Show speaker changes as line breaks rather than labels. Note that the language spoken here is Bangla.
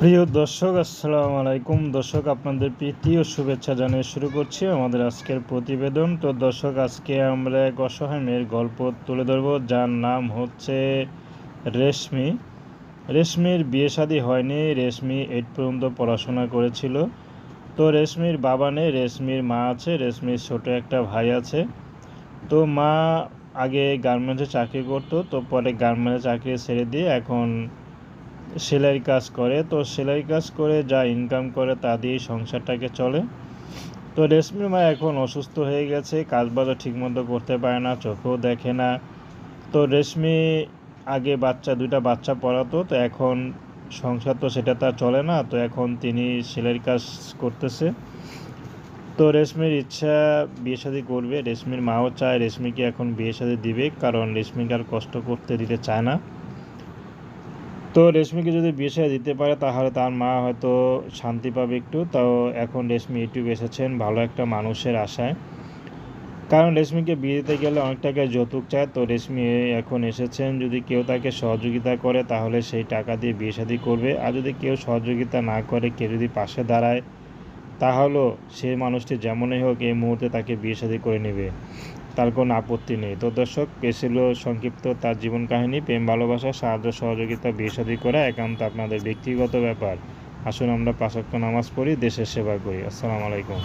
প্রিয় দর্শক, আসসালামু আলাইকুম। দর্শক, আপনাদের প্রীতি ও শুভেচ্ছা জানিয়ে শুরু করছি আমাদের আজকের প্রতিবেদন। তো দর্শক, আজকে আমরা এক অসহায় মেয়ের গল্প তুলে ধরব, যার নাম হচ্ছে রেশমি। রেশমির বিয়ে শাদী হয়নি, রেশমি এইট পর্যন্ত পড়াশোনা করেছিল। তো রেশমির বাবা নেই, রেশমির মা আছে, রেশমির ছোট একটা ভাই আছে। তো মা আগে গার্মেন্টসে চাকরি করতো, তো পরে গার্মেন্টসে চাকরি ছেড়ে দিয়ে এখন সেলাই কাজ করে, তো সেলাই কাজ করে যা ইনকাম করে তা দিয়েই সংসারটাকে চলে। তো রেশমির মা এখন অসুস্থ হয়ে গেছে কাজ বাজও ঠিকমতো করতে পারে না, চোখেও দেখে না। তো রেশমি আগে বাচ্চা, দুইটা বাচ্চা পড়াতো, তো এখন সংসার তো সেটা তার চলে না, তো এখন তিনি সেলাইয়ের কাজ করতেছে। তো রেশমির ইচ্ছা বিয়ে শাদী করবে, রেশমির মাও চায়, রেশমিকে এখন বিয়ে শাদী দিবে, কারণ রেশমিকে আর কষ্ট করতে দিতে চায় না। তো রেশমিকে যদি শাদী দিতে পারে, তাহলে তার মা হয়তো শান্তি পাবে একটু। তাও এখন রেশমি ইউটিউব এসেছেন, ভালো একটা মানুষের আশায়। কারণ রেশমিকে বিয়ে দিতে গেলে অনেক টাকা যৌতুক চায়। তো রেশমি এখন এসেছেন, যদি কেউ তাকে সহযোগিতা করে, তাহলে সেই টাকা দিয়ে বিয়ে শাদী করবে। আর যদি কেউ সহযোগিতা না করে, কেউ যদি পাশে দাঁড়ায় তাহলেও সে মানুষটি যেমনই হোক এই মুহূর্তে তাকে বিয়ে শাদী করে নেবে। তার কোনো আপত্তি নেই। তো দর্শক পেছিল সংক্ষিপ্ত তার জীবন কাহিনী, প্রেম, ভালোবাসা, সাহায্য, সহযোগিতা, বিয়ে শাদী করা একান্ত আপনাদের ব্যক্তিগত ব্যাপার। আসুন আমরা পাঁচক্য নামাজ পড়ি, দেশের সেবা করি। আসসালামু আলাইকুম।